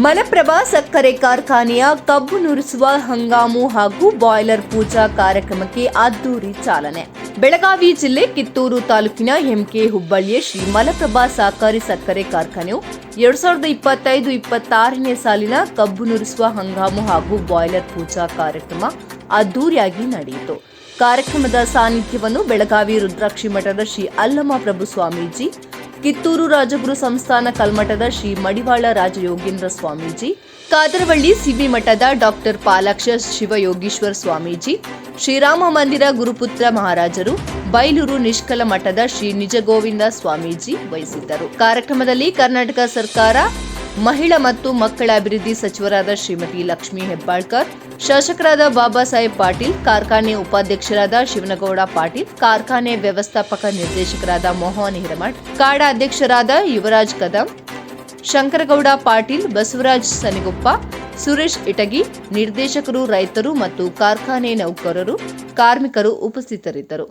ಮಲಪ್ರಭಾ ಸಕ್ಕರೆ ಕಾರ್ಖಾನೆಯ ಕಬ್ಬು ನುರಿಸುವ ಹಂಗಾಮು ಹಾಗೂ ಬಾಯ್ಲರ್ ಪೂಜಾ ಕಾರ್ಯಕ್ರಮಕ್ಕೆ ಅದ್ದೂರಿ ಚಾಲನೆ. ಬೆಳಗಾವಿ ಜಿಲ್ಲೆ ಕಿತ್ತೂರು ತಾಲೂಕಿನ ಎಂಕೆ ಹುಬ್ಬಳ್ಳಿಯ ಶ್ರೀ ಮಲಪ್ರಭಾ ಸಹಕಾರಿ ಸಕ್ಕರೆ ಕಾರ್ಖಾನೆಯು ಎರಡ್ ಸಾವಿರದ ಇಪ್ಪತ್ತೈದು ಇಪ್ಪತ್ತಾರನೇ ಸಾಲಿನ ಕಬ್ಬು ನುರಿಸುವ ಹಂಗಾಮು ಹಾಗೂ ಬಾಯ್ಲರ್ ಪೂಜಾ ಕಾರ್ಯಕ್ರಮ ಅದ್ದೂರಿಯಾಗಿ ನಡೆಯಿತು. ಕಾರ್ಯಕ್ರಮದ ಸಾನ್ನಿಧ್ಯವನ್ನು ಬೆಳಗಾವಿ ರುದ್ರಾಕ್ಷಿ ಮಠದ ಶ್ರೀ ಅಲ್ಲಮ್ಮ ಪ್ರಭು ಸ್ವಾಮೀಜಿ ಕಿತ್ತೂರು ರಾಜಗುರು ಸಂಸ್ಥಾನ ಕಲ್ಮಠದ ಶ್ರೀ ಮಡಿವಾಳ ರಾಜಯೋಗೀಂದ್ರ ಸ್ವಾಮೀಜಿ, ಕಾದರವಳ್ಳಿ ಸಿಬಿ ಮಠದ ಡಾಕ್ಟರ್ ಪಾಲಾಕ್ಷ ಶಿವಯೋಗೀಶ್ವರ ಸ್ವಾಮೀಜಿ, ಶ್ರೀರಾಮ ಮಂದಿರ ಗುರುಪುತ್ರ ಮಹಾರಾಜರು, ಬೈಲೂರು ನಿಷ್ಕಲ ಮಠದ ಶ್ರೀ ನಿಜಗೋವಿಂದ ಸ್ವಾಮೀಜಿ ವಹಿಸಿದ್ದರು. ಕಾರ್ಯಕ್ರಮದಲ್ಲಿ ಕರ್ನಾಟಕ ಸರ್ಕಾರ ಮಹಿಳಾ ಮತ್ತು ಮಕ್ಕಳ ಅಭಿವೃದ್ಧಿ ಸಚಿವರಾದ ಶ್ರೀಮತಿ ಲಕ್ಷ್ಮೀ ಹೆಬ್ಬಾಳ್ಕರ್, ಶಾಸಕರಾದ ಬಾಬಾ ಸಾಹೇಬ್ ಪಾಟೀಲ್, ಕಾರ್ಖಾನೆ ಉಪಾಧ್ಯಕ್ಷರಾದ ಶಿವನಗೌಡ ಪಾಟೀಲ್, ಕಾರ್ಖಾನೆ ವ್ಯವಸ್ಥಾಪಕ ನಿರ್ದೇಶಕರಾದ ಮೋಹನ್ ಹಿರಮಠ್, ಕಾಡ ಅಧ್ಯಕ್ಷರಾದ ಯುವರಾಜ್ ಕದಂ, ಶಂಕರಗೌಡ ಪಾಟೀಲ್, ಬಸವರಾಜ್ ಸನಿಗುಪ್ಪ, ಸುರೇಶ್ ಇಟಗಿ, ನಿರ್ದೇಶಕರು, ರೈತರು ಮತ್ತು ಕಾರ್ಖಾನೆ ನೌಕರರು, ಕಾರ್ಮಿಕರು ಉಪಸ್ಥಿತರಿದ್ದರು.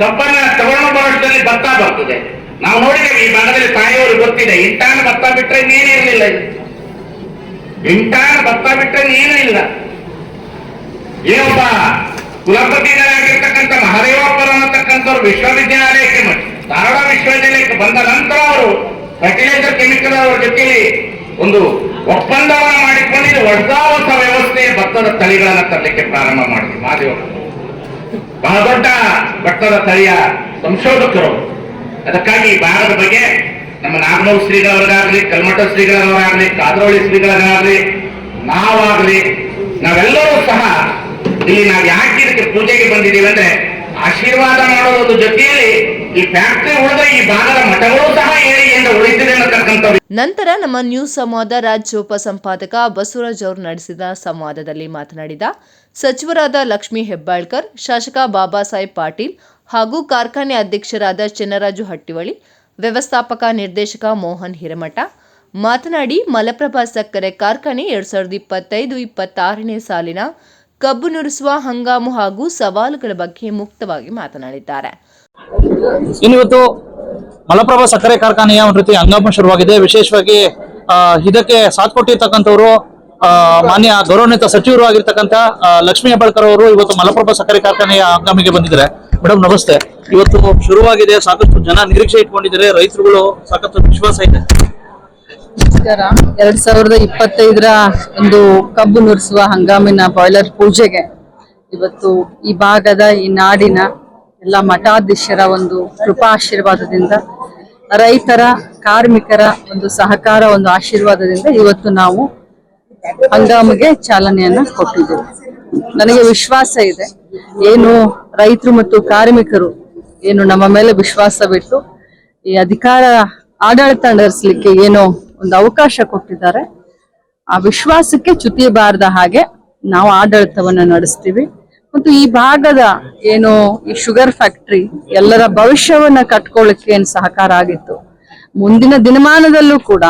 ಕಬ್ಬನ್ನ ತಗೊಂಡು ಬರೋಷ್ಟರಲ್ಲಿ ಭತ್ತ ಬರ್ತದೆ ನಾವು ನೋಡಿದ್ದೇವೆ, ಈ ಭಾಗದಲ್ಲಿ ತಾಯಿಯವರು ಗೊತ್ತಿದೆ, ಇಂಟಾನ್ ಭತ್ತ ಬಿಟ್ರೆ ಇನ್ನೇನೇ ಇರಲಿಲ್ಲ. ಇಂಟಾನ್ ಭತ್ತ ಬಿಟ್ರೆ ಇನ್ನೇನೂ ಇಲ್ಲ. ಏನೊಬ್ಬ ಕುಲಪತಿಗಳಾಗಿರ್ತಕ್ಕಂಥ ಮಹದೇವಪ್ಪರ ಅನ್ನತಕ್ಕಂಥವ್ರು ವಿಶ್ವವಿದ್ಯಾಲಯಕ್ಕೆ ಧಾರವಾಡ ವಿಶ್ವವಿದ್ಯಾಲಯಕ್ಕೆ ಬಂದ ನಂತರ ಅವರು ಫರ್ಟಿಲೈಸರ್ ಕೆಮಿಕಲ್ ಅವರ ಜೊತೆಯಲ್ಲಿ ಒಂದು ಒಪ್ಪಂದವನ್ನ ಮಾಡಿಕೊಂಡು ಹೊಸ ಹೊಸ ವ್ಯವಸ್ಥೆಯ ಭತ್ತದ ತಳಿಗಳನ್ನ ತರಲಿಕ್ಕೆ ಪ್ರಾರಂಭ ಮಾಡಿದ್ವಿ ಮಹಾದೇವಪ್ಪ ಬಹಳ ದೊಡ್ಡ ಭತ್ತದ ತಳಿಯ ಸಂಶೋಧಕರು. ಅದಕ್ಕಾಗಿ ಭಾರತದ ಬಗ್ಗೆ ನಮ್ಮ ನಾಗನೂರು ಶ್ರೀಗಳವರಾಗಲಿ ಕಲ್ಮಠ ಶ್ರೀಗಳವರಾಗಲಿ, ಕಾದ್ರೋಳಿ ಶ್ರೀಗಳವರಾಗಲಿ, ನಾವಾಗ್ಲಿ, ನಾವೆಲ್ಲರೂ ಸಹ ಇಲ್ಲಿ ನಾವು ಯಾಕೆ ಇದಕ್ಕೆ ಪೂಜೆಗೆ ಬಂದಿದ್ದೀವಿ ಅಂದ್ರೆ ಆಶೀರ್ವಾದ ಮಾಡುವುದು ಜೊತೆಯಲ್ಲಿ ಈ ಫ್ಯಾಕ್ಟರಿ ಉಳಿದ ಈ ಭಾಗದ ಮಠಗಳು ಸಹ ಏಳಿಗೆಯಿಂದ ಉಳಿತಿದೆ ಅನ್ನತಕ್ಕಂಥ ನಂತರ ನಮ್ಮ ನ್ಯೂಸ್ ಸಂವಾದ ರಾಜ್ಯ ಉಪಸಂಪಾದಕ ಬಸವರಾಜ್ ಅವರು ನಡೆಸಿದ ಸಂವಾದದಲ್ಲಿ ಮಾತನಾಡಿದ ಸಚಿವರಾದ ಲಕ್ಷ್ಮಿ ಹೆಬ್ಬಾಳ್ಕರ್, ಶಾಸಕ ಬಾಬಾ ಸಾಹೇಬ್ ಪಾಟೀಲ್ ಹಾಗೂ ಕಾರ್ಖಾನೆ ಅಧ್ಯಕ್ಷರಾದ ಚೆನ್ನರಾಜು ಹಟ್ಟಿವಳಿ ವ್ಯವಸ್ಥಾಪಕ ನಿರ್ದೇಶಕ ಮೋಹನ್ ಹಿರಮಠ ಮಾತನಾಡಿ ಮಲಪ್ರಭಾ ಸಕ್ಕರೆ ಕಾರ್ಖಾನೆ ಎರಡ್ ಸಾವಿರದ ಇಪ್ಪತ್ತೈದು, ಇಪ್ಪತ್ತಾರನೇ ಸಾಲಿನ ಕಬ್ಬು ನುರಿಸುವ ಹಂಗಾಮು ಹಾಗೂ ಸವಾಲುಗಳ ಬಗ್ಗೆ ಮುಕ್ತವಾಗಿ ಮಾತನಾಡಿದ್ದಾರೆ. ಇನ್ನಿವತ್ತು ಮಲಪ್ರಭಾ ಸಕ್ಕರೆ ಕಾರ್ಖಾನೆಯ ಒಂದು ರೀತಿ ಹಂಗಾಮ ಶುರುವಾಗಿದೆ. ವಿಶೇಷವಾಗಿ ಇದಕ್ಕೆ ಸಾಥ್ ಕೊಟ್ಟಿರ್ತಕ್ಕಂಥವ್ರು ಮಾನ್ಯ ಗೌರವಾನ್ವಿತ ಸಚಿವರು ಆಗಿರ್ತಕ್ಕಂಥ ಲಕ್ಷ್ಮೀ ಹೆಬ್ಬಾಳ್ಕರ್ ಅವರು ಇವತ್ತು ಮಲಪ್ರಭಾ ಸಕ್ಕರೆ ಕಾರ್ಖಾನೆಯ ಹಂಗಾಮಿಗೆ ಬಂದಿದ್ದಾರೆ. ಮೇಡಮ್ ನಮಸ್ತೆ. ಇವತ್ತು ಶುರುವಾಗಿದೆ, ಸಾಕಷ್ಟು ಜನ ನಿರೀಕ್ಷೆ ಇಟ್ಕೊಂಡಿದ್ದಾರೆ. ರೈತರುಗಳು ಸಾಕಷ್ಟು ವಿಶ್ವಾಸ ಇದೆ. ಎರಡ್ ಸಾವಿರದ ಇಪ್ಪತ್ತೈದರ ಒಂದು ಕಬ್ಬು ನುರಿಸುವ ಹಂಗಾಮಿನ ಬಾಯ್ಲರ್ ಪೂಜೆಗೆ ಇವತ್ತು ಈ ಭಾಗದ ಈ ನಾಡಿನ ಎಲ್ಲ ಮಠಾಧೀಶರ ಒಂದು ಕೃಪಾ ಆಶೀರ್ವಾದದಿಂದ, ರೈತರ, ಕಾರ್ಮಿಕರ ಒಂದು ಸಹಕಾರ, ಒಂದು ಆಶೀರ್ವಾದದಿಂದ ಇವತ್ತು ನಾವು ಹಂಗಾಮಿಗೆ ಚಾಲನೆಯನ್ನ ಕೊಟ್ಟಿದ್ದೇವೆ. ನನಗೆ ವಿಶ್ವಾಸ ಇದೆ, ಏನು ರೈತರು ಮತ್ತು ಕಾರ್ಮಿಕರು ಏನು ನಮ್ಮ ಮೇಲೆ ವಿಶ್ವಾಸ ಬಿಟ್ಟು, ಈ ಅಧಿಕಾರ ಆಡಳಿತ ನಡೆಸಲಿಕ್ಕೆ ಏನೋ ಒಂದು ಅವಕಾಶ ಕೊಟ್ಟಿದ್ದಾರೆ, ಆ ವಿಶ್ವಾಸಕ್ಕೆ ಚ್ಯುತಿ ಬಾರದ ಹಾಗೆ ನಾವು ಆಡಳಿತವನ್ನ ನಡೆಸ್ತೀವಿ. ಮತ್ತು ಈ ಭಾಗದ ಏನು ಈ ಶುಗರ್ ಫ್ಯಾಕ್ಟರಿ ಎಲ್ಲರ ಭವಿಷ್ಯವನ್ನ ಕಟ್ಕೊಳ್ಳಿಕ್ಕೆ ಏನು ಸಹಕಾರ ಆಗಿತ್ತು? ಮುಂದಿನ ದಿನಮಾನದಲ್ಲೂ ಕೂಡ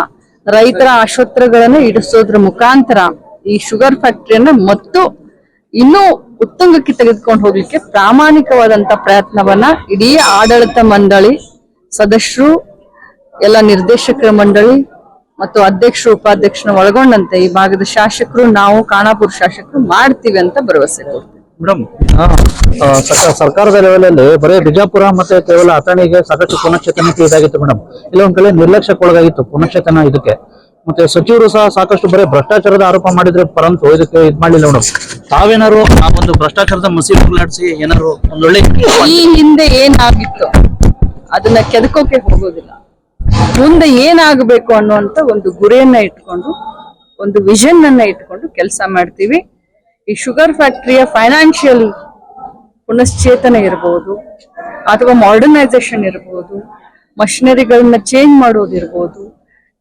ರೈತರ ಆಶೋತ್ತರಗಳನ್ನು ಇಡಿಸೋದ್ರ ಮುಖಾಂತರ ಈ ಶುಗರ್ ಫ್ಯಾಕ್ಟರಿಯನ್ನ ಮತ್ತು ಇನ್ನೂ ಉತ್ತುಂಗಕ್ಕೆ ತೆಗೆದುಕೊಂಡು ಹೋಗ್ಲಿಕ್ಕೆ ಪ್ರಾಮಾಣಿಕವಾದಂತ ಪ್ರಯತ್ನವನ್ನ ಇಡೀ ಆಡಳಿತ ಮಂಡಳಿ, ಸದಸ್ಯರು, ಎಲ್ಲ ನಿರ್ದೇಶಕರ ಮಂಡಳಿ ಮತ್ತು ಅಧ್ಯಕ್ಷರು ಉಪಾಧ್ಯಕ್ಷನ ಒಳಗೊಂಡಂತೆ ಈ ಭಾಗದ ಶಾಸಕರು, ನಾವು ಕಾಣಾಪುರ ಶಾಸಕರು ಮಾಡ್ತೀವಿ ಅಂತ ಭರವಸೆ ಕೊಡ್ತೀವಿ. ಮೇಡಮ್ ಸರ್ಕಾರದ ಲೆವೆಲಲ್ಲಿ ಬರೀ ಬಿಜಾಪುರ ಮತ್ತೆ ಕೇವಲ ಅಥಣಿಗೆ ಸಾಕಷ್ಟು ಪುನಶ್ಚೇತನ ಇದಾಗಿತ್ತು ಮೇಡಮ್. ಇಲ್ಲ ಒಂದ್ ಕಡೆ ನಿರ್ಲಕ್ಷ್ಯಕ್ಕೊಳಗಾಗಿತ್ತು ಪುನಶ್ಚೇತನ ಇದಕ್ಕೆ. ಮತ್ತೆ ಸಚಿವರು ಸಹ ಸಾಕಷ್ಟು ಬರೀ ಭ್ರಷ್ಟಾಚಾರದ ಆರೋಪ ಮಾಡಿದ್ರೆ ಪರಂತು ಇದಕ್ಕೆ ಇದ್ ಮಾಡಲಿಲ್ಲ ಮೇಡಮ್. ತಾವೇನಾರು ಆ ಒಂದು ಭ್ರಷ್ಟಾಚಾರದ ಮಸಿ ಹೋಗ್ಲಾಡ್ಸಿ ಏನಾರು ಒಂದೊಳ್ಳೆ ಈ ಹಿಂದೆ ಏನಾಗಿತ್ತು ಅದನ್ನ ಕೆದಕೋಕೆ ಹೋಗೋದಿಲ್ಲ. ಮುಂದೆ ಏನಾಗಬೇಕು ಅನ್ನುವಂತ ಒಂದು ಗುರಿಯನ್ನ ಇಟ್ಕೊಂಡು ಒಂದು ವಿಷನ್ ಅನ್ನ ಇಟ್ಕೊಂಡು ಕೆಲಸ ಮಾಡ್ತೀವಿ. ಈ ಶುಗರ್ ಫ್ಯಾಕ್ಟ್ರಿಯ ಫೈನಾನ್ಷಿಯಲ್ ಪುನಶ್ಚೇತನ ಇರಬಹುದು ಅಥವಾ ಮಾಡರ್ನೈಸೇಷನ್ ಇರ್ಬೋದು ಮಷಿನರಿಗಳನ್ನ ಚೇಂಜ್ ಮಾಡೋದಿರ್ಬೋದು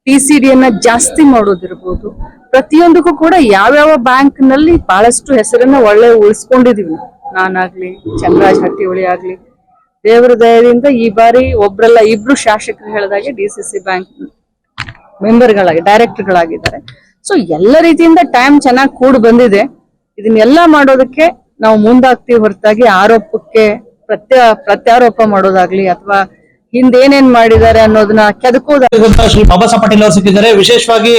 ಟಿ ಸಿ ಡಿಯನ್ನ ಜಾಸ್ತಿ ಮಾಡೋದಿರ್ಬೋದು, ಪ್ರತಿಯೊಂದಕ್ಕೂ ಕೂಡ ಯಾವ್ಯಾವ ಬ್ಯಾಂಕ್ನಲ್ಲಿ ಬಹಳಷ್ಟು ಹೆಸರನ್ನ ಒಳ್ಳೆ ಉಳಿಸ್ಕೊಂಡಿದೀವಿ. ನಾನಾಗ್ಲಿ, ಚಂದ್ರಾಜ್ ಹಟ್ಟಿಹೊಳಿ ಆಗ್ಲಿ, ದೇವರ ದಯದಿಂದ ಈ ಬಾರಿ ಒಬ್ರಲ್ಲ ಇಬ್ರು ಶಾಸಕರು ಹೇಳಿದಾಗೆ ಡಿ ಸಿ ಸಿ ಬ್ಯಾಂಕ್ ಮೆಂಬರ್ಗಳಾಗಿ, ಡೈರೆಕ್ಟರ್ಗಳಾಗಿದ್ದಾರೆ. ಸೊ ಎಲ್ಲ ರೀತಿಯಿಂದ ಟೈಮ್ ಚೆನ್ನಾಗಿ ಕೂಡ್ ಬಂದಿದೆ. ಇದನ್ನೆಲ್ಲ ಮಾಡೋದಕ್ಕೆ ನಾವು ಮುಂದಾಗ್ತೀವಿ ಹೊರತಾಗಿ ಆರೋಪಕ್ಕೆ ಪ್ರತ್ಯ ಪ್ರತ್ಯಾರೋಪ ಮಾಡೋದಾಗ್ಲಿ ಅಥವಾ ಹಿಂದೇನೇನ್ ಮಾಡಿದ್ದಾರೆ ಅನ್ನೋದನ್ನ ಇರುವಂತಹ ಶ್ರೀ ಬಾಬಾ ಸಾಹೇಬ್ ಪಾಟೀಲ್ ಅವರು ಸಿಕ್ಕಿದ್ದಾರೆ. ವಿಶೇಷವಾಗಿ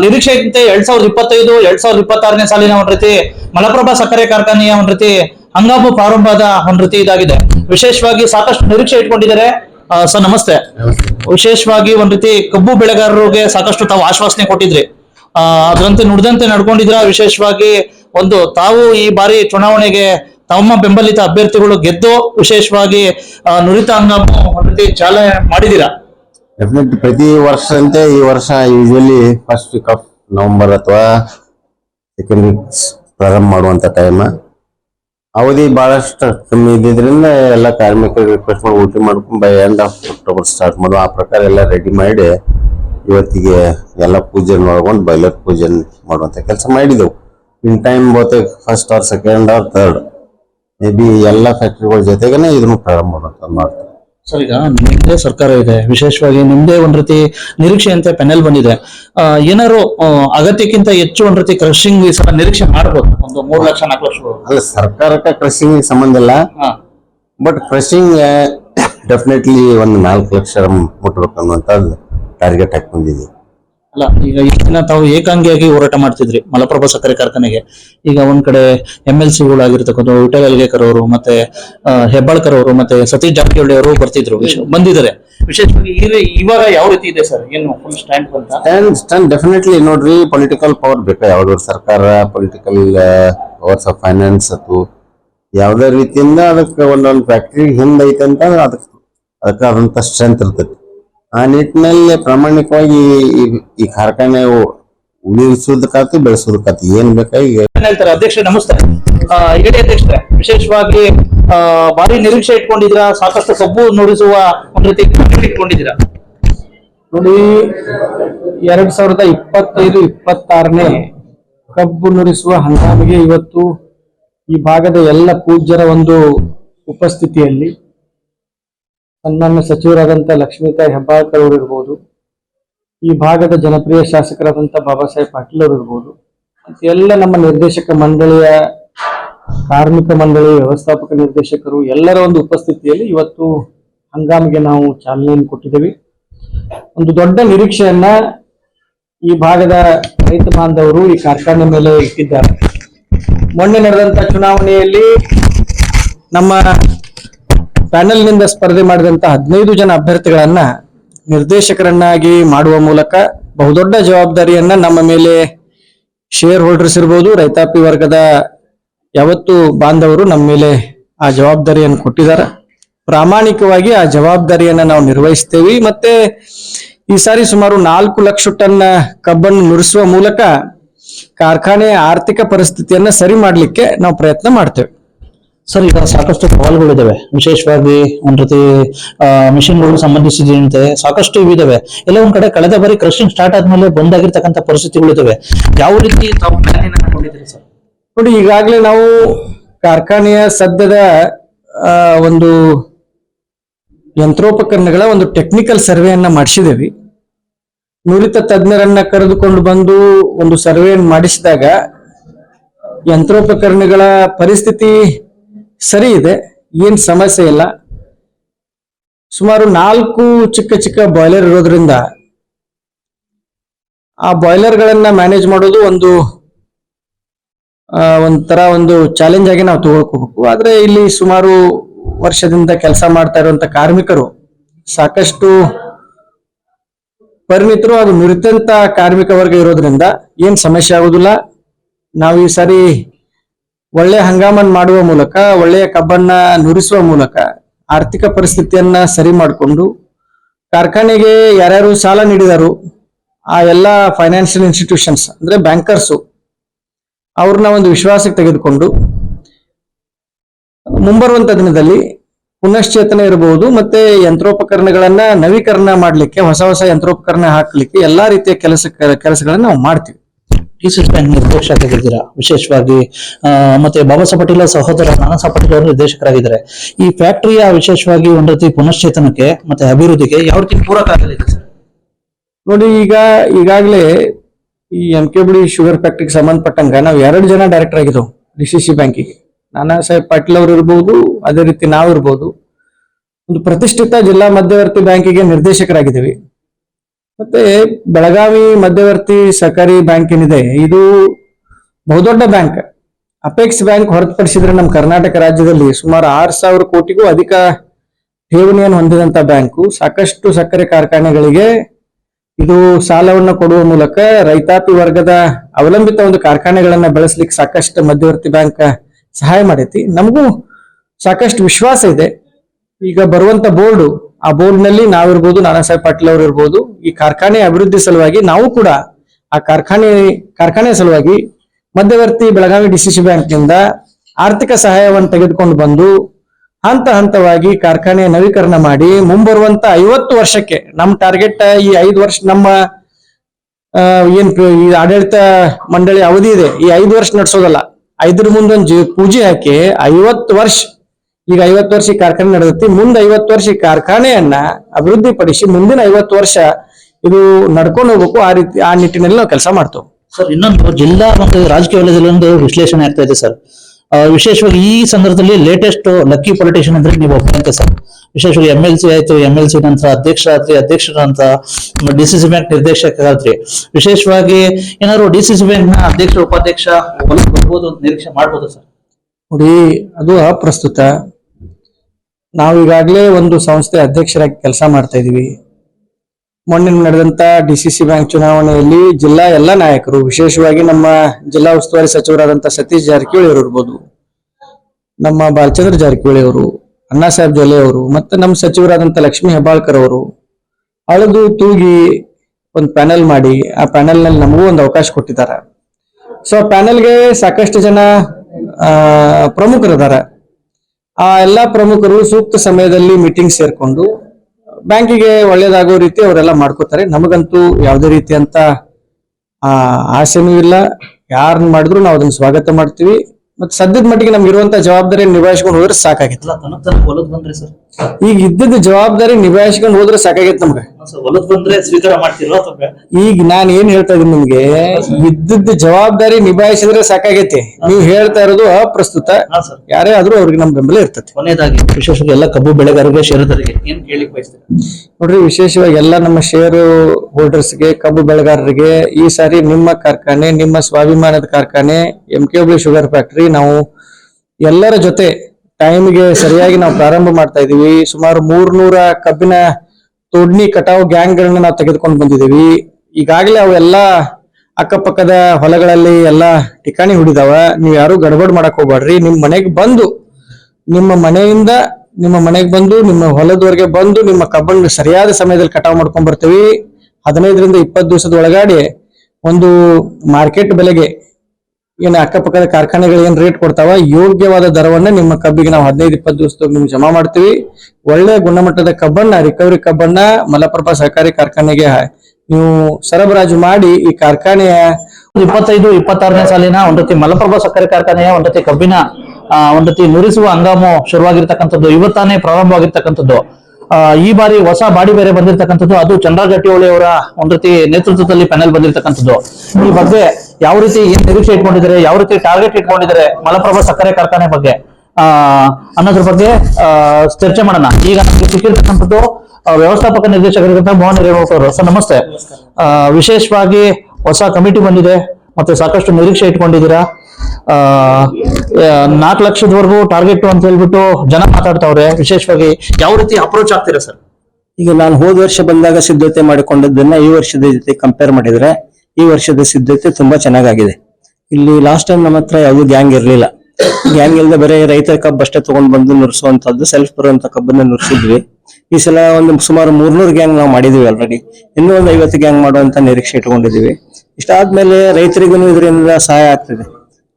ನಿರೀಕ್ಷೆಯಂತೆ ಎರಡ್ ಸಾವಿರದ ಇಪ್ಪತ್ತೈದು ಎರಡ್ ಸಾವಿರದ ಇಪ್ಪತ್ತಾರನೇ ಸಾಲಿನ ಒಂದ್ ರೀತಿ ಮಲಪ್ರಭಾ ಸಕ್ಕರೆ ಕಾರ್ಖಾನೆಯ ಒಂದ್ ರೀತಿ ಹಂಗಾಮು ಪ್ರಾರಂಭದ ಒಂದ್ ರೀತಿ ಇದಾಗಿದೆ. ವಿಶೇಷವಾಗಿ ಸಾಕಷ್ಟು ನಿರೀಕ್ಷೆ ಇಟ್ಕೊಂಡಿದ್ದಾರೆ. ಸರ್ ನಮಸ್ತೆ. ವಿಶೇಷವಾಗಿ ಒಂದ್ ರೀತಿ ಕಬ್ಬು ಬೆಳೆಗಾರರಿಗೆ ಸಾಕಷ್ಟು ತಾವು ಆಶ್ವಾಸನೆ ಕೊಟ್ಟಿದ್ರಿ. ಆ, ಅದರಂತೆ ನುಡಿದಂತೆ ನಡ್ಕೊಂಡಿದ್ರ? ವಿಶೇಷವಾಗಿ ಒಂದು ತಾವು ಈ ಬಾರಿ ಚುನಾವಣೆಗೆ ತಮ್ಮ ಬೆಂಬಲಿತ ಅಭ್ಯರ್ಥಿಗಳು ಗೆದ್ದು ವಿಶೇಷವಾಗಿ ನುರಿತ ರೀತಿ ಚಾಲನೆ ಮಾಡಿದೀರಾ ಡೆಫಿನೆಟ್ ಪ್ರತಿ ವರ್ಷದಂತೆ ಈ ವರ್ಷ usually first week of November ಅಥವಾ ಸೆಕೆಂಡ್ ವೀಕ್ ಪ್ರಾರಂಭ ಮಾಡುವಂತ ಟೈಮ್ ಅವಧಿ ಬಹಳಷ್ಟು ಕಮ್ಮಿ ಇದ್ದಿದ್ರಿಂದ ಎಲ್ಲ ಕಾರ್ಮಿಕರಿಗೆ ರಿಕ್ವೆಸ್ಟ್ ಮಾಡಿ ಊಟ ಮಾಡ್ಕೊಂಡು by end of October start ಮಾಡುವ ಆ ಪ್ರಕಾರ ಎಲ್ಲ ರೆಡಿ ಮಾಡಿ ಇವತ್ತಿಗೆ ಎಲ್ಲ ಪೂಜೆ ಮಾಡ್ಕೊಂಡು ಬೈಲರ್ ಪೂಜೆ ಮಾಡುವಂತ ಕೆಲಸ ಮಾಡಿದೆವು. ಇನ್ ಟೈಮ್ ಬಹುತೇಕ first or second or third maybe ಎಲ್ಲ ಫ್ಯಾಕ್ಟ್ರಿಗಳ ಜೊತೆಗೇನೆ ಇದನ್ನು ಪ್ರಾರಂಭ ಮಾಡ್ತಾರೆ. ಸರ್ ಈಗ ನಿಮ್ದೆ ಸರ್ಕಾರ ಇದೆ. ವಿಶೇಷವಾಗಿ ನಿಮ್ದೆ ಒಂದ್ ರೀತಿ ನಿರೀಕ್ಷೆಯಂತೆ ಪೆನಲ್ ಬಂದಿದೆ. ಆ, ಏನಾದ್ರು ಆ, ಅಗತ್ಯಕ್ಕಿಂತ ಹೆಚ್ಚು ಒಂದ್ ರೀತಿ ಕ್ರಶಿಂಗ್ ಈ ಸಲ ನಿರೀಕ್ಷೆ ಮಾಡ್ಬೋದು? ಒಂದು ಮೂರು ಲಕ್ಷ ನಾಲ್ಕು ಲಕ್ಷ ಅಲ್ಲ ಸರ್ಕಾರಕ್ಕೆ ಕ್ರಷಿಂಗ್ ಸಂಬಂಧ ಇಲ್ಲ. ಹಾ. ಬಟ್ ಕ್ರಷಿಂಗ್ ಡೆಫಿನೆಟ್ಲಿ ಒಂದು ನಾಲ್ಕು ಲಕ್ಷ ಮುಟ್ಬೇಕು ಅನ್ನುವಂಥದ್ದು ಟಾರ್ಗೆಟ್ ಹಾಕೊಂಡಿದ್ದೀವಿ ಅಲ್ಲ ಈಗ ಇಷ್ಟು ದಿನ ತಾವು ಏಕಾಂಗಿಯಾಗಿ ಹೋರಾಟ ಮಾಡ್ತಿದ್ರಿ ಮಲಪ್ರಭಾ ಸಕ್ಕರೆ ಕಾರ್ಖಾನೆಗೆ. ಈಗ ಒಂದ್ ಕಡೆ ಎಂ ಎಲ್ ಸಿಗಳಾಗಿರ್ತಕ್ಕಂಥ ವಿಠಲ್ ಅಲ್ಗೇಕರ್ ಅವರು ಮತ್ತೆ ಆ, ಹೆಬ್ಬಾಳ್ಕರ್ ಅವರು ಮತ್ತೆ ಸತೀಶ್ ಜಾರಕಿಹೊಳಿ ಅವರು ಬರ್ತಿದ್ರು ಬಂದಿದ್ದಾರೆ. ವಿಶೇಷವಾಗಿ ಇವಾಗ ಯಾವ ರೀತಿ ಇದೆ ಸರ್? ಏನು ಫುಲ್ ಸ್ಟ್ಯಾಂಡ್ ಅಂತ ಸ್ಟ್ಯಾಂಡ್ ಡೆಫಿನೆಟ್ಲಿ ನೋಡ್ರಿ ಪೊಲಿಟಿಕಲ್ ಪವರ್ ಬೇಕಾ? ಯಾವ್ದಾದ್ರು ಸರ್ಕಾರ ಪೊಲಿಟಿಕಲ್ ಪವರ್ಸ್ ಆಫ್ ಫೈನಾನ್ಸ್ ಅಥವಾ ಯಾವ್ದೇ ರೀತಿಯಿಂದ ಅದಕ್ಕೆ ಒಂದೊಂದು ಫ್ಯಾಕ್ಟ್ರಿ ಹಿಂದೈತೆ ಐತೆ ಅಂತ ಅದಕ್ಕೆ ಅದಕ್ಕೆ ಆದಂತ ಸ್ಟ್ರೆಂತ್ ಇರ್ತೈತಿ. ಆ ನಿಟ್ಟಿನಲ್ಲಿ ಪ್ರಾಮಾಣಿಕವಾಗಿ ಈ- ಈ ಕಾರ್ಖಾನೆ ಉಳಿಸೋದಕ್ಕಾತು ಬೆಳೆಸೋದಕ್ಕಾತು ಏನ್ ಬೇಕಾ ಈಗ ಏನ್ ಹೇಳ್ತಾರೆ ಅಧ್ಯಕ್ಷ ನಮಸ್ತೆ. ಆ, ಹೇಳಿ ಅಧ್ಯಕ್ಷರೇ ವಿಶೇಷವಾಗಿ ಆ, ಭಾರಿ ನಿರೀಕ್ಷೆ ಇಟ್ಕೊಂಡಿದ್ರ ಸಾಕಷ್ಟು ಕಬ್ಬು ನುಡಿಸುವ ಒಂದ್ ರೀತಿ ಇಟ್ಕೊಂಡಿದ್ದೀರಾ? ನೋಡಿ ಎರಡ್ ಸಾವಿರದ ಇಪ್ಪತ್ತೈದು ಇಪ್ಪತ್ತಾರನೇ ಕಬ್ಬು ನುಡಿಸುವ ಹಂಗಾಮಿಗೆ ಇವತ್ತು ಈ ಭಾಗದ ಎಲ್ಲ ಪೂಜ್ಯರ ಒಂದು ಉಪಸ್ಥಿತಿಯಲ್ಲಿ ಸನ್ಮಾನ್ಯ ಸಚಿವರಾದಂತ ಲಕ್ಷ್ಮೀತಾಯಿ ಹೆಬ್ಬಾಳ್ಕರ್ ಅವರು ಇರ್ಬೋದು, ಈ ಭಾಗದ ಜನಪ್ರಿಯ ಶಾಸಕರಾದಂತ ಬಾಬಾ ಸಾಹೇಬ್ ಪಾಟೀಲ್ ಅವರು ಇರ್ಬೋದು ಎಲ್ಲ ನಮ್ಮ ನಿರ್ದೇಶಕ ಮಂಡಳಿಯ, ಕಾರ್ಮಿಕ ಮಂಡಳಿ ವ್ಯವಸ್ಥಾಪಕ ನಿರ್ದೇಶಕರು ಎಲ್ಲರ ಒಂದು ಉಪಸ್ಥಿತಿಯಲ್ಲಿ ಇವತ್ತು ಹಂಗಾಮಿಗೆ ನಾವು ಚಾಲನೆಯನ್ನು ಕೊಟ್ಟಿದ್ದೇವೆ. ಒಂದು ದೊಡ್ಡ ನಿರೀಕ್ಷೆಯನ್ನ ಈ ಭಾಗದ ರೈತ ಬಾಂಧವರು ಈ ಕಾರ್ಖಾನೆ ಮೇಲೆ ಇಟ್ಟಿದ್ದಾರೆ. ಮೊನ್ನೆ ನಡೆದಂತ ಚುನಾವಣೆಯಲ್ಲಿ ನಮ್ಮ ಪ್ಯಾನೆಲ್ನಿಂದ ಸ್ಪರ್ಧೆ ಮಾಡಿದಂತ ಹದಿನೈದು ಜನ ಅಭ್ಯರ್ಥಿಗಳನ್ನ ನಿರ್ದೇಶಕರನ್ನಾಗಿ ಮಾಡುವ ಮೂಲಕ ಬಹುದೊಡ್ಡ ಜವಾಬ್ದಾರಿಯನ್ನ ನಮ್ಮ ಮೇಲೆ ಶೇರ್ ಹೋಲ್ಡರ್ಸ್ ಇರ್ಬೋದು, ರೈತಾಪಿ ವರ್ಗದ ಯಾವತ್ತು ಬಾಂಧವರು ನಮ್ಮ ಮೇಲೆ ಆ ಜವಾಬ್ದಾರಿಯನ್ನು ಕೊಟ್ಟಿದ್ದಾರೆ. ಪ್ರಾಮಾಣಿಕವಾಗಿ ಆ ಜವಾಬ್ದಾರಿಯನ್ನ ನಾವು ನಿರ್ವಹಿಸ್ತೇವೆ. ಮತ್ತೆ ಈ ಸಾರಿ ಸುಮಾರು ನಾಲ್ಕು ಲಕ್ಷ ಟನ್ ಕಬ್ಬನ್ನು ನುರಿಸುವ ಮೂಲಕ ಕಾರ್ಖಾನೆಯ ಆರ್ಥಿಕ ಪರಿಸ್ಥಿತಿಯನ್ನ ಸರಿ ಮಾಡಲಿಕ್ಕೆ ನಾವು ಪ್ರಯತ್ನ ಮಾಡ್ತೇವೆ. ಸರ್ ಈಗ ಸಾಕಷ್ಟು ಸವಾಲುಗಳಿದಾವೆ ವಿಶೇಷವಾಗಿ ಒಂದ್ ರೀತಿ ಮಿಷಿನ್ಗಳು ಸಂಬಂಧಿಸಿದಂತೆ ಸಾಕಷ್ಟು ಇವಿದಾವೆ ಎಲ್ಲ ಒಂದ್ ಕಡೆ ಕಳೆದ ಬಾರಿ ಕ್ರಷಿಂಗ್ ಸ್ಟಾರ್ಟ್ ಆದ್ಮೇಲೆ ಬಂದಾಗಿರ್ತಕ್ಕಂಥ ಪರಿಸ್ಥಿತಿಗಳಿದಾವೆ ಯಾವ ರೀತಿ ತಾವು ಸರ್ ನೋಡಿ, ಈಗಾಗಲೇ ನಾವು ಕಾರ್ಖಾನೆಯ ಸದ್ಯದ ಒಂದು ಯಂತ್ರೋಪಕರಣಗಳ ಒಂದು ಟೆಕ್ನಿಕಲ್ ಸರ್ವೆಯನ್ನ ಮಾಡಿಸಿದೇವೆ ನುರಿತ ತಜ್ಞರನ್ನ ಕರೆದುಕೊಂಡು ಬಂದು ಒಂದು ಸರ್ವೆಯನ್ನು ಮಾಡಿಸಿದಾಗ ಯಂತ್ರೋಪಕರಣಗಳ ಪರಿಸ್ಥಿತಿ ಸರಿ ಇದೆ, ಏನು ಸಮಸ್ಯೆ ಇಲ್ಲ. ಸುಮಾರು ನಾಲ್ಕು ಚಿಕ್ಕ ಚಿಕ್ಕ ಬಾಯ್ಲರ್ ಇರೋದ್ರಿಂದ ಆ ಬಾಯ್ಲರ್ಗಳನ್ನ ಮ್ಯಾನೇಜ್ ಮಾಡೋದು ಒಂದು ಒಂಥರ ಒಂದು ಚಾಲೆಂಜ್ ಆಗಿ ನಾವು ತಗೊಳ್ಕೋಬೇಕು ಆದ್ರೆ ಇಲ್ಲಿ ಸುಮಾರು ವರ್ಷದಿಂದ ಕೆಲಸ ಮಾಡ್ತಾ ಇರುವಂತ ಕಾರ್ಮಿಕರು ಸಾಕಷ್ಟು ಪರಿಣಿತರು ಅದು ನುರಿತಂತ ಕಾರ್ಮಿಕ ವರ್ಗ ಇರೋದ್ರಿಂದ ಏನು ಸಮಸ್ಯೆ ಆಗೋದಿಲ್ಲ. ನಾವು ಈ ಸಾರಿ ಒಳ್ಳೆಯ ಹಂಗಾಮನ್ ಮಾಡುವ ಮೂಲಕ, ಒಳ್ಳೆಯ ಕಬ್ಬನ್ನ ನುರಿಸುವ ಮೂಲಕ ಆರ್ಥಿಕ ಪರಿಸ್ಥಿತಿಯನ್ನ ಸರಿ ಮಾಡಿಕೊಂಡು ಕಾರ್ಖಾನೆಗೆ ಯಾರ್ಯಾರು ಸಾಲ ನೀಡಿದರು, ಆ ಎಲ್ಲ ಫೈನಾನ್ಷಿಯಲ್ ಇನ್ಸ್ಟಿಟ್ಯೂಷನ್ಸ್ ಅಂದ್ರೆ ಬ್ಯಾಂಕರ್ಸು ಅವ್ರನ್ನ ಒಂದು ವಿಶ್ವಾಸಕ್ಕೆ ತೆಗೆದುಕೊಂಡು ಮುಂಬರುವಂತ ದಿನದಲ್ಲಿ ಪುನಶ್ಚೇತನ ಇರಬಹುದು, ಮತ್ತೆ ಯಂತ್ರೋಪಕರಣಗಳನ್ನ ನವೀಕರಣ ಮಾಡಲಿಕ್ಕೆ, ಹೊಸ ಹೊಸ ಯಂತ್ರೋಪಕರಣ ಹಾಕಲಿಕ್ಕೆ ಎಲ್ಲಾ ರೀತಿಯ ಕೆಲಸ, ಕೆಲಸಗಳನ್ನ ನಾವು ಮಾಡ್ತೀವಿ. ಡಿ ಸಿ ಬ್ಯಾಂಕ್ ನಿರ್ದೇಶಕರಾಗಿದ್ದೀರಾ ವಿಶೇಷವಾಗಿ ಮತ್ತೆ ಬಾಬಾ ಪಾಟೀಲ್ ಸಹೋದರ ನಾನಾ ಸಾಹೇಬ್ ಪಟೇಲ್ ನಿರ್ದೇಶಕರಾಗಿದ್ದಾರೆ. ಈ ಫ್ಯಾಕ್ಟರಿಯ ವಿಶೇಷವಾಗಿ ಒಂದ್ ರೀತಿ ಪುನಶ್ಚೇತನಕ್ಕೆ ಮತ್ತೆ ಅಭಿವೃದ್ಧಿಗೆ ಯಾವ ರೀತಿ ಪೂರಕ ಆಗಲಿದೆ ಸರ್? ನೋಡಿ, ಈಗ, ಈಗಾಗಲೇ ಈ ಎಂ ಕೆ ಬಿಡಿ ಶುಗರ್ ಫ್ಯಾಕ್ಟ್ರಿಗೆ ಸಂಬಂಧಪಟ್ಟಂಗೆ ನಾವು ಎರಡು ಜನ ಡೈರೆಕ್ಟರ್ ಆಗಿದ್ದೆವು ಡಿ ಸಿ ಸಿ ಬ್ಯಾಂಕಿಗೆ ನಾನಾ ಸಾಹೇಬ್ ಪಾಟೀಲ್ ಅವರು ಇರ್ಬೋದು, ಅದೇ ರೀತಿ ನಾವು ಇರ್ಬೋದು. ಒಂದು ಪ್ರತಿಷ್ಠಿತ ಜಿಲ್ಲಾ ಮಧ್ಯವರ್ತಿ ಬ್ಯಾಂಕಿಗೆ ನಿರ್ದೇಶಕರಾಗಿದ್ದೀವಿ. ಮತ್ತೆ ಬೆಳಗಾವಿ ಮಧ್ಯವರ್ತಿ ಸಹಕಾರಿ ಬ್ಯಾಂಕ್ ಏನಿದೆ, ಇದು ಬಹುದೊಡ್ಡ ಬ್ಯಾಂಕ್. ಅಪೆಕ್ಸ್ ಬ್ಯಾಂಕ್ ಹೊರತುಪಡಿಸಿದ್ರೆ ನಮ್ಮ ಕರ್ನಾಟಕ ರಾಜ್ಯದಲ್ಲಿ ಸುಮಾರು ಆರು ಸಾವಿರ ಕೋಟಿಗೂ ಅಧಿಕ ಠೇವಣಿಯನ್ನು ಹೊಂದಿದಂತ ಬ್ಯಾಂಕು. ಸಾಕಷ್ಟು ಸಕ್ಕರೆ ಕಾರ್ಖಾನೆಗಳಿಗೆ ಇದು ಸಾಲವನ್ನು ಕೊಡುವ ಮೂಲಕ ರೈತಾಪಿ ವರ್ಗದ ಅವಲಂಬಿತ ಒಂದು ಕಾರ್ಖಾನೆಗಳನ್ನ ಬೆಳೆಸಲಿಕ್ಕೆ ಸಾಕಷ್ಟು ಮಧ್ಯವರ್ತಿ ಬ್ಯಾಂಕ್ ಸಹಾಯ ಮಾಡೈತಿ. ನಮಗೂ ಸಾಕಷ್ಟು ವಿಶ್ವಾಸ ಇದೆ. ಈಗ ಬರುವಂತ ಬೋರ್ಡ್ ಆ ಬೋರ್ಡ್ನಲ್ಲಿ ನಾವಿರ್ಬೋದು, ನಾನಾ ಸಾಹೇಬ್ ಪಾಟೀಲ್ ಅವರು ಇರ್ಬೋದು, ಈ ಕಾರ್ಖಾನೆ ಅಭಿವೃದ್ಧಿ ಸಲುವಾಗಿ ನಾವು ಕೂಡ ಆ ಕಾರ್ಖಾನೆ ಕಾರ್ಖಾನೆ ಸಲುವಾಗಿ ಮಧ್ಯವರ್ತಿ ಬೆಳಗಾವಿ ಡಿಸಿಸಿ ಬ್ಯಾಂಕ್ನಿಂದ ಆರ್ಥಿಕ ಸಹಾಯವನ್ನು ತೆಗೆದುಕೊಂಡು ಬಂದು ಹಂತ ಹಂತವಾಗಿ ಕಾರ್ಖಾನೆ ನವೀಕರಣ ಮಾಡಿ ಮುಂಬರುವಂತ ಐವತ್ತು ವರ್ಷಕ್ಕೆ ನಮ್ಮ ಟಾರ್ಗೆಟ್ ಈ ಐದು ವರ್ಷ ನಮ್ಮ ಏನ್ ಈ ಆಡಳಿತ ಮಂಡಳಿ ಅವಧಿ ಇದೆ, ಈ ಐದು ವರ್ಷ ನಡೆಸೋದಲ್ಲ. ಐದರ ಮುಂದೊಂದು ಪೂಜೆ ಹಾಕಿ ಐವತ್ತು ವರ್ಷ ಈಗ ಐವತ್ತು ವರ್ಷ ಕಾರ್ಖಾನೆ ನಡೆದತಿ. ಮುಂದೆ ಐವತ್ತು ವರ್ಷ ಕಾರ್ಖಾನೆಯನ್ನ ಅಭಿವೃದ್ಧಿ ಪಡಿಸಿ ಮುಂದಿನ ಐವತ್ತು ವರ್ಷ ಇದು ನಡ್ಕೊಂಡು ಹೋಗ್ಬೇಕು. ಆ ರೀತಿ ಆ ನಿಟ್ಟಿನಲ್ಲಿ ನಾವು ಕೆಲಸ ಮಾಡ್ತೇವೆ. ಸರ್ ಇನ್ನೊಂದು ಜಿಲ್ಲಾ ಮತ್ತು ರಾಜಕೀಯ ವಲಯದಲ್ಲಿ ಒಂದು ವಿಶ್ಲೇಷಣೆ ಆಗ್ತಾ ಇದೆ ಸರ್. ವಿಶೇಷವಾಗಿ ಈ ಸಂದರ್ಭದಲ್ಲಿ ಲೇಟೆಸ್ಟ್ ಲಕ್ಕಿ ಪೊಲಿಟಿಷಿಯನ್ ಅಂದ್ರೆ ನೀವು ಒಬ್ಬರಂತೆ ಸರ್. ವಿಶೇಷವಾಗಿ ಎಂ ಎಲ್ ಸಿ ಆಯ್ತು ಎಂ ಎಲ್ ಸಿ ನಂತರ ಅಧ್ಯಕ್ಷರಾದ್ರಿ ಅಧ್ಯಕ್ಷರಂತ ಡಿ ಸಿ ಸಿ ಬ್ಯಾಂಕ್ ನಿರ್ದೇಶಕರಾದ್ರಿ ವಿಶೇಷವಾಗಿ ಏನಾದ್ರು ಡಿ ಸಿ ಸಿ ಬ್ಯಾಂಕ್ನ ಅಧ್ಯಕ್ಷ ಉಪಾಧ್ಯಕ್ಷ ಬರ್ಬೋದು ಅಂತ ನಿರೀಕ್ಷೆ ಮಾಡ್ಬೋದು ಸರ್? ನೋಡಿ ಅದು ಅಪ್ರಸ್ತುತ. ನಾವು ಈಗಾಗಲೇ ಒಂದು ಸಂಸ್ಥೆ ಅಧ್ಯಕ್ಷರಾಗಿ ಕೆಲಸ ಮಾಡ್ತಾ ಇದೀವಿ. ಮೊನ್ನೆ ನಡೆದಂತ ಡಿ ಸಿ ಸಿ ಬ್ಯಾಂಕ್ ಚುನಾವಣೆಯಲ್ಲಿ ಜಿಲ್ಲಾ ಎಲ್ಲ ನಾಯಕರು, ವಿಶೇಷವಾಗಿ ನಮ್ಮ ಜಿಲ್ಲಾ ಉಸ್ತುವಾರಿ ಸಚಿವರಾದಂತ ಸತೀಶ್ ಜಾರಕಿಹೊಳಿ ಅವರು ಇರ್ಬೋದು. ನಮ್ಮ ಬಾಲಚಂದ್ರ ಜಾರಕಿಹೊಳಿ ಅವರು, ಅಣ್ಣಾ ಸಾಹೇಬ್ ಜೊಲೆ ಅವರು, ಮತ್ತೆ ನಮ್ಮ ಸಚಿವರಾದಂತ ಲಕ್ಷ್ಮೀ ಹೆಬ್ಬಾಳ್ಕರ್ ಅವರು ಅಳದು ತೂಗಿ ಒಂದು ಪ್ಯಾನೆಲ್ ಮಾಡಿ, ಆ ಪ್ಯಾನೆಲ್ನಲ್ಲಿ ನಮಗೂ ಒಂದು ಅವಕಾಶ ಕೊಟ್ಟಿದ್ದಾರೆ. ಸೊ ಪ್ಯಾನೆಲ್ಗೆ ಸಾಕಷ್ಟು ಜನ ಪ್ರಮುಖರಿದಾರ ಆ ಎಲ್ಲಾ ಪ್ರಮುಖರು ಸೂಕ್ತ ಸಮಯದಲ್ಲಿ ಮೀಟಿಂಗ್ ಸೇರ್ಕೊಂಡು ಬ್ಯಾಂಕಿಗೆ ಒಳ್ಳೇದಾಗೋ ರೀತಿ ಅವರೆಲ್ಲ ಮಾಡ್ಕೋತಾರೆ. ನಮಗಂತೂ ಯಾವುದೇ ರೀತಿಯಂತ ಆ, ಆಸೆನೂ ಇಲ್ಲ. ಯಾರನ್ನ ಮಾಡಿದ್ರು ನಾವು ಅದನ್ನ ಸ್ವಾಗತ ಮಾಡ್ತೀವಿ. ಮತ್ತೆ ಸದ್ಯದ ಮಟ್ಟಿಗೆ ನಮ್ಗೆ ಇರುವಂತ ಜವಾಬ್ದಾರಿ ನಿಭಾಯಿಸ್ಕೊಂಡು ಹೋದ್ರೆ ಸಾಕಾಗಿತ್ತು. ಈಗ ಇದ್ದದ ಜವಾಬ್ದಾರಿ ನಿಭಾಯಿಸ್ಕೊಂಡು ಹೋದ್ರೆ ಸಾಕಾಗೈತೆ ನಮ್ಗೆ. ಹೊಲದ್ ಬಂದ್ರೆ ಸ್ವೀಕಾರ ಮಾಡ್ತಿರೋ ಈಗ ನಾನ್ ಏನ್ ಹೇಳ್ತಾ ಇದ್ದೀನಿ ನಿಮ್ಗೆ ಇದ್ದದ ಜವಾಬ್ದಾರಿ ನಿಭಾಯಿಸಿದ್ರೆ ಸಾಕಾಗೈತಿ. ನೀವು ಹೇಳ್ತಾ ಇರೋದು ಅಪ್ರಸ್ತುತ. ಯಾರೇ ಆದ್ರೂ ಅವ್ರಿಗೆ ನಮ್ ಬೆಂಬಲ ಇರ್ತೈತಿ ಕೊನೆಯದಾಗಿ ವಿಶೇಷವಾಗಿ ಎಲ್ಲ ಕಬ್ಬು ಬೆಳೆಗಾರರಿಗೆ ಷೇರುದಾರರಿಗೆ ಏನ್ ಬಯಸ್ತೀರಾ? ನೋಡ್ರಿ ವಿಶೇಷವಾಗಿ ಎಲ್ಲ ನಮ್ಮ ಷೇರು ಹೋಲ್ಡರ್ಸ್ಗೆ ಕಬ್ಬು ಬೆಳೆಗಾರರಿಗೆ ಈ ಸಾರಿ ನಿಮ್ಮ ಕಾರ್ಖಾನೆ ನಿಮ್ಮ ಸ್ವಾಭಿಮಾನದ ಕಾರ್ಖಾನೆ ಎಂ ಕೆ ಶುಗರ್ ಫ್ಯಾಕ್ಟರಿ ನಾವು ಎಲ್ಲರ ಜೊತೆ ಟೈಮ್ಗೆ ಸರಿಯಾಗಿ ನಾವು ಪ್ರಾರಂಭ ಮಾಡ್ತಾ ಇದೀವಿ. ಸುಮಾರು ಮೂರ್ನೂರ ಕಬ್ಬಿನ ತೋಡ್ನಿ ಕಟಾವು ಗ್ಯಾಂಗ್ಗಳನ್ನ ನಾವು ತೆಗೆದುಕೊಂಡು ಬಂದಿದ್ದೀವಿ. ಈಗಾಗಲೇ ಅವೆಲ್ಲ ಅಕ್ಕಪಕ್ಕದ ಹೊಲಗಳಲ್ಲಿ ಎಲ್ಲ ಠಿಕಾಣಿ ಹುಡಿದಾವ. ನೀವು ಯಾರು ಗಡಬಡ್ ಮಾಡಕ್ ಹೋಗ್ಬೇಡ್ರಿ ನಿಮ್ ಮನೆಗೆ ಬಂದು, ನಿಮ್ಮ ಮನೆಯಿಂದ ನಿಮ್ಮ ಮನೆಗೆ ಬಂದು, ನಿಮ್ಮ ಹೊಲದವರೆಗೆ ಬಂದು, ನಿಮ್ಮ ಕಬ್ಬನ್ ಸರಿಯಾದ ಸಮಯದಲ್ಲಿ ಕಟಾವು ಮಾಡ್ಕೊಂಡ್ ಬರ್ತೀವಿ. ಹದಿನೈದರಿಂದ ಇಪ್ಪತ್ತು ದಿವಸದ ಒಳಗಾಡಿ ಒಂದು ಮಾರ್ಕೆಟ್ ಬೆಲೆಗೆ ಏನು ಅಕ್ಕಪಕ್ಕದ ಕಾರ್ಖಾನೆಗಳು ಏನ್ ರೇಟ್ ಕೊಡ್ತಾವ? ಯೋಗ್ಯವಾದ ದರವನ್ನ ನಿಮ್ಮ ಕಬ್ಬಿಗೆ ನಾವು ಹದಿನೈದು ಇಪ್ಪತ್ತು ದಿವಸದಾಗ ನಿಮ್ಗೆ ಜಮಾ ಮಾಡ್ತೀವಿ. ಒಳ್ಳೆ ಗುಣಮಟ್ಟದ ಕಬ್ಬನ್ನ ರಿಕವರಿ ಕಬ್ಬನ್ನ ಮಲಪ್ರಭಾ ಸಹಕಾರಿ ಕಾರ್ಖಾನೆಗೆ ನೀವು ಸರಬರಾಜು ಮಾಡಿ ಈ ಕಾರ್ಖಾನೆಯ ಇಪ್ಪತ್ತೈದು ಇಪ್ಪತ್ತಾರನೇ ಸಾಲಿನ ಒಂದತಿ ಮಲಪ್ರಭಾ ಸಕ್ಕರೆ ಕಾರ್ಖಾನೆಯ ಒಂದತಿ ಕಬ್ಬಿನ ಆ, ಒಂದ್ ರೀತಿ ನುರಿಸುವ ಹಂಗಾಮು ಶುರುವಾಗಿರ್ತಕ್ಕಂಥದ್ದು ಇವತ್ತಾನೇ ಪ್ರಾರಂಭವಾಗಿರ್ತಕ್ಕಂಥದ್ದು. ಈ ಬಾರಿ ಹೊಸ ಬಾಡಿ ಬೇರೆ ಬಂದಿರತಕ್ಕಂಥದ್ದು, ಅದು ಚಂದ್ರ ಗಟ್ಟಿಹೊಳಿ ಅವರ ಒಂದ್ ರೀತಿ ನೇತೃತ್ವದಲ್ಲಿ ಪ್ಯಾನೆಲ್ ಬಂದಿರತಕ್ಕಂಥದ್ದು. ಈ ಬಗ್ಗೆ ಯಾವ ರೀತಿ ಏನ್ ನಿರೀಕ್ಷೆ ಇಟ್ಕೊಂಡಿದ್ದಾರೆ ಯಾವ ರೀತಿ ಟಾರ್ಗೆಟ್ ಇಟ್ಕೊಂಡಿದ್ದಾರೆ ಮಲಪ್ರಭಾ ಸಕ್ಕರೆ ಕಾರ್ಖಾನೆ ಬಗ್ಗೆ, ಆ, ಅನ್ನೋದ್ರ ಬಗ್ಗೆ ಚರ್ಚೆ ಮಾಡೋಣ. ಈಗ ನಮಗೆ ಸಿಕ್ಕಿರ್ತಕ್ಕಂಥದ್ದು ವ್ಯವಸ್ಥಾಪಕ ನಿರ್ದೇಶಕರಿಗಿಂತ ಮೋಹನ್ ಹಿರೇಮಠ ಅವರು. ಸರ್, ನಮಸ್ತೆ. ವಿಶೇಷವಾಗಿ ಹೊಸ ಕಮಿಟಿ ಬಂದಿದೆ, ಮತ್ತೆ ಸಾಕಷ್ಟು ನಿರೀಕ್ಷೆ ಇಟ್ಕೊಂಡಿದ್ದೀರಾ? ನಾಲ್ಕು ಲಕ್ಷದವರೆಗೂ ಟಾರ್ಗೆಟ್ ಅಂತ ಹೇಳ್ಬಿಟ್ಟು ಜನ ಮಾತಾಡ್ತಾವ್ರೆ, ವಿಶೇಷವಾಗಿ ಯಾವ ರೀತಿ ಅಪ್ರೋಚ್ ಆಗ್ತೀರಾ ಸರ್ ಈಗ ನಾನು ಹೋದ ವರ್ಷ ಬಂದಾಗ ಸಿದ್ಧತೆ ಮಾಡಿಕೊಂಡಿದ್ದನ್ನ ಈ ವರ್ಷದ ಜೊತೆ ಕಂಪೇರ್ ಮಾಡಿದ್ರೆ ಈ ವರ್ಷದ ಸಿದ್ಧತೆ ತುಂಬಾ ಚೆನ್ನಾಗಾಗಿದೆ. ಇಲ್ಲಿ ಲಾಸ್ಟ್ ಟೈಮ್ ನಮ್ಮ ಹತ್ರ ಯಾವುದು ಗ್ಯಾಂಗ್ ಇರಲಿಲ್ಲ. ಗ್ಯಾಂಗ್ ಇಲ್ಲದೆ ಬರೀ ರೈತರ ಕಬ್ಬು ಅಷ್ಟೇ ತಗೊಂಡ್ ಬಂದು ನುರಿಸುವಂತದ್ದು ಸೆಲ್ಫ್ ಬರುವಂತ ಕಬ್ಬನ್ನ ನುರಿಸಿದ್ವಿ. ಈ ಸಲ ಒಂದು ಸುಮಾರು ಮೂರ್ನೂರು ಗ್ಯಾಂಗ್ ನಾವು ಮಾಡಿದೀವಿ ಆಲ್ರೆಡಿ ಇನ್ನೂ ಒಂದು ಐವತ್ತು ಗ್ಯಾಂಗ್ ಮಾಡುವಂತ ನಿರೀಕ್ಷೆ ಇಟ್ಕೊಂಡಿದೀವಿ. ಇಷ್ಟಾದ್ಮೇಲೆ ರೈತರಿಗೂ ಇದರಿಂದ ಸಹಾಯ ಆಗ್ತದೆ.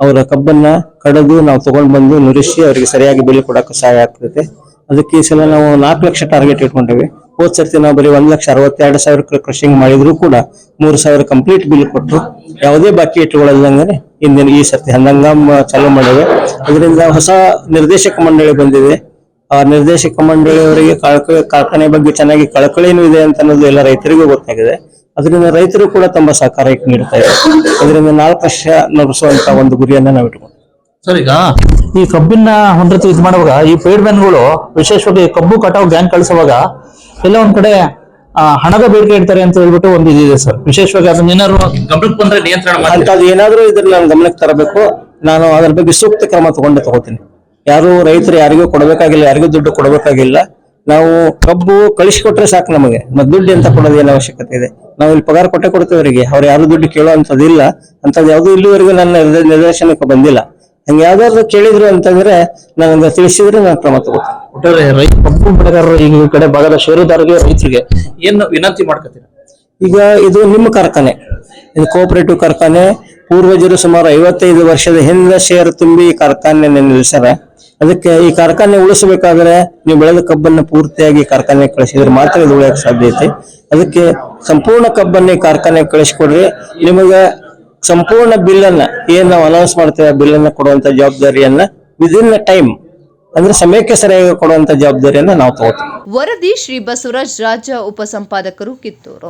ಅವರ ಕಬ್ಬನ್ನ ಕಡಿದು ನಾವು ತಗೊಂಡ್ ಬಂದು ನುರಿಸಿ ಅವರಿಗೆ ಸರಿಯಾಗಿ ಬೆಲೆ ಕೊಡಕ್ಕೆ ಸಹಾಯ ಆಗ್ತದೆ. ಅದಕ್ಕೆ ಈ ಸಲ ನಾವು ನಾಲ್ಕು ಲಕ್ಷ ಟಾರ್ಗೆಟ್ ಇಟ್ಕೊಂಡಿವಿ. ಹೋದ್ ಸರ್ತಿ ನಾವು ಬರೀ ಒಂದ್ ಲಕ್ಷ ಅರವತ್ತೆರಡು ಸಾವಿರ ಕ್ರಷಿಂಗ್ ಮಾಡಿದ್ರು ಕೂಡ ಮೂರು ಸಾವಿರ ಕಂಪ್ಲೀಟ್ ಬಿಲ್ ಕೊಟ್ಟರು ಯಾವುದೇ ಬಾಕಿ ಇಟ್ಟುಕೊಳ್ಳದಂಗೆ ಇಂದಿನ ಈ ಸರ್ತಿ ಹಂಗಂಗಾಮ್ ಚಾಲೂ ಮಾಡಿದೆ. ಅದರಿಂದ ಹೊಸ ನಿರ್ದೇಶಕ ಮಂಡಳಿ ಬಂದಿದೆ. ಆ ನಿರ್ದೇಶಕ ಮಂಡಳಿಯವರಿಗೆ ಕಳಕ ಕಾರ್ಖಾನೆ ಬಗ್ಗೆ ಚೆನ್ನಾಗಿ ಕಳಕಳಿನೂ ಇದೆ ಅಂತ ಅನ್ನೋದು ಎಲ್ಲ ರೈತರಿಗೂ ಗೊತ್ತಾಗಿದೆ. ಅದರಿಂದ ರೈತರು ಕೂಡ ತಮ್ಮ ಸಹಕಾರ ನೀಡ್ತಾ ಇದ್ದಾರೆ. ಅದರಿಂದ ನಾಲ್ಕು ವರ್ಷ ನಡೆಸುವಂತ ಒಂದು ಗುರಿಯನ್ನ ನಾವು ಇಟ್ಕೊಂಡು ಸರ್ ಈಗ ಈ ಕಬ್ಬಿನ ಒಂದ್ ರೀತಿ ಇದು ಮಾಡುವಾಗ ಈ ಪೇಡ್ ಬ್ಯಾನ್ಗಳು ವಿಶೇಷವಾಗಿ ಕಬ್ಬು ಕಟಾವ್ ಬ್ಯಾನ್ ಕಳಿಸುವಾಗ ಎಲ್ಲ ಒಂದ್ ಕಡೆ ಆ, ಹಣದ ಬೇಡಿಕೆ ಇಡ್ತಾರೆ ಅಂತ ಹೇಳ್ಬಿಟ್ಟು ಒಂದು ಇದಿದೆ ಸರ್. ವಿಶೇಷವಾಗಿ ಅದನ್ನ ಏನಾದ್ರು ಗಮನಕ್ಕೆ ಬಂದ್ರೆ ನಿಯಂತ್ರಣ ಮಾಡಿ ಅಂತದ್ ಏನಾದ್ರೂ ಇದ್ರ ನಾನು ಗಮನಕ್ಕೆ ತರಬೇಕು. ನಾನು ಅದ್ರ ಬಗ್ಗೆ ಸೂಕ್ತ ಕ್ರಮ ತಗೊಂಡೆ ತಗೋತೀನಿ. ಯಾರು ರೈತರು ಯಾರಿಗೂ ಕೊಡಬೇಕಾಗಿಲ್ಲ ಯಾರಿಗೂ ದುಡ್ಡು ಕೊಡಬೇಕಾಗಿಲ್ಲ. ನಾವು ಕಬ್ಬು ಕಳಿಸಿಕೊಟ್ರೆ ಸಾಕು ನಮಗೆ. ಮತ್ತೆ ದುಡ್ಡು ಅಂತ ಕೊಡೋದು ಏನು ಅವಶ್ಯಕತೆ ಇದೆ. ನಾವು ಇಲ್ಲಿ ಪಗಾರ ಕೊಟ್ಟೆ ಕೊಡ್ತೇವೆ ಅವರಿಗೆ. ಅವ್ರು ಯಾರು ದುಡ್ಡು ಕೇಳೋ ಅಂತದಿಲ್ಲ ಅಂತದ್ ಯಾವ್ದು ಇಲ್ಲಿವರೆಗೂ ನನ್ನ ನಿರ್ದೇಶನಕ್ಕೆ ನಿದರ್ಶನಕ್ಕೆ ಬಂದಿಲ್ಲ. ಹಂಗೆ ಯಾವ್ದಾದ್ರು ಕೇಳಿದ್ರು ಅಂತಂದ್ರೆ ನನಗೆ ತಿಳಿಸಿದ್ರೆ ನಾನು ಕ್ರಮ ತಗೋತೀನಿ. ಒಟ್ಟಾರೆ ರೈತ ಕಬ್ಬು ಬೆಳೆಗಾರರು ಈ ಕಡೆ ಭಾಗದ ಷೇರುದಾರರಿಗೆ ರೈತರಿಗೆ ಏನು ವಿನಂತಿ ಮಾಡ್ಕೊತೀರಾ? ಈಗ ಇದು ನಿಮ್ಮ ಕಾರ್ಖಾನೆ. ಇದು ಕೋಆಪರೇಟಿವ್ ಕಾರ್ಖಾನೆ. ಪೂರ್ವಜರು ಸುಮಾರು ಐವತ್ತೈದು ವರ್ಷದ ಹಿಂದೆ ಷೇರು ತುಂಬಿ ಕಾರ್ಖಾನೆ ನಿಲ್ಲಿಸ್ಯಾರ ಅದಕ್ಕೆ ಈ ಕಾರ್ಖಾನೆ ಉಳಿಸಬೇಕಾದ್ರೆ ನೀವು ಬೆಳೆದ ಕಬ್ಬನ್ನ ಪೂರ್ತಿಯಾಗಿ ಕಾರ್ಖಾನೆ ಕಳಿಸಿದ್ರೆ ಮಾತ್ರ ಇದು ಉಳಿಯಕ್ಕೆ ಸಾಧ್ಯ ಐತಿ. ಅದಕ್ಕೆ ಸಂಪೂರ್ಣ ಕಬ್ಬನ್ನು ಈ ಕಾರ್ಖಾನೆ ಕಳಿಸಿಕೊಡ್ರಿ. ನಿಮಗೆ ಸಂಪೂರ್ಣ ಬಿಲ್ ಅನ್ನ ಏನ್ ನಾವು ಅನೌನ್ಸ್ ಮಾಡ್ತೇವೆ ಬಿಲ್ ಅನ್ನ ಕೊಡುವಂತ ಜವಾಬ್ದಾರಿಯನ್ನ ವಿದಿನ್ ಟೈಮ್ ಅಂದ್ರೆ ಸಮಯಕ್ಕೆ ಸರಿಯಾಗಿ ಕೊಡುವಂತ ಜವಾಬ್ದಾರಿಯನ್ನ ನಾವು ತಗೋತೀವಿ. ವರದಿ ಶ್ರೀ ಬಸವರಾಜ್ ರಾಜ ಉಪಸಂಪಾದಕರು ಕಿತ್ತೂರು.